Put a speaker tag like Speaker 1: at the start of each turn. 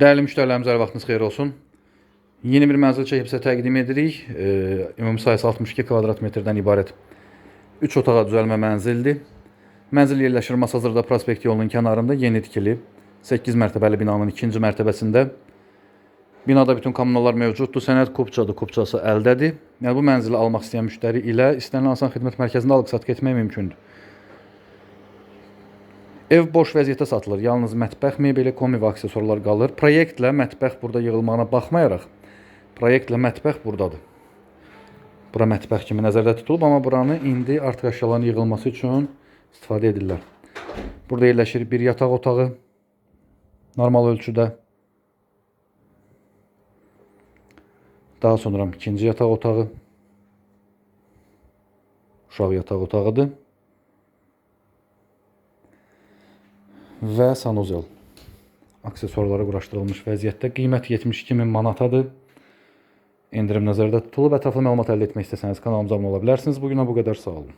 Speaker 1: Dəyərli müştərilərimiz, hər vaxtınız xeyir olsun. Yeni bir mənzil çəkib sizə təqdim edirik. E, ümumi sayısı 62 kvadrat metrdən ibarət 3 otağa düzəlmə mənzildir. Mənzil yerləşir Masazırda prospekt yolunun kənarında yeni tikilib. 8 mərtəbəli binanın ikinci mərtəbəsində. Binada bütün kommunallar mövcuddur. Sənəd kupçadır, kupçası əldədir. Yəni bu mənzili almaq istəyən müştəri ilə istənilən asan xidmət mərkəzində alıq-satıq etmək mümkündür. Ev boş vəziyyətdə satılır. Yalnız mətbəx mebeli, komi və aksesuarlar qalır. Proyektlə mətbəx burada yığılmağına baxmayaraq, proyektlə mətbəx burdadır. Bura mətbəx kimi nəzərdə tutulub, amma buranı indi artıq əşyaların yığılması üçün istifadə edirlər. Burada yerləşir bir yataq otağı normal ölçüdə. Daha sonra ikinci yataq otağı. Uşaq yataq otağıdır. Və sanuzel. Aksesuarları quraşdırılmış vəziyyətdə. Qiymət 72 min manatadır. Endirim nəzərdə tutulub. Ətraflı məlumat əldə etmək istəsəniz kanalımıza abunə ola bilərsiniz. Bugünə bu qədər sağ olun.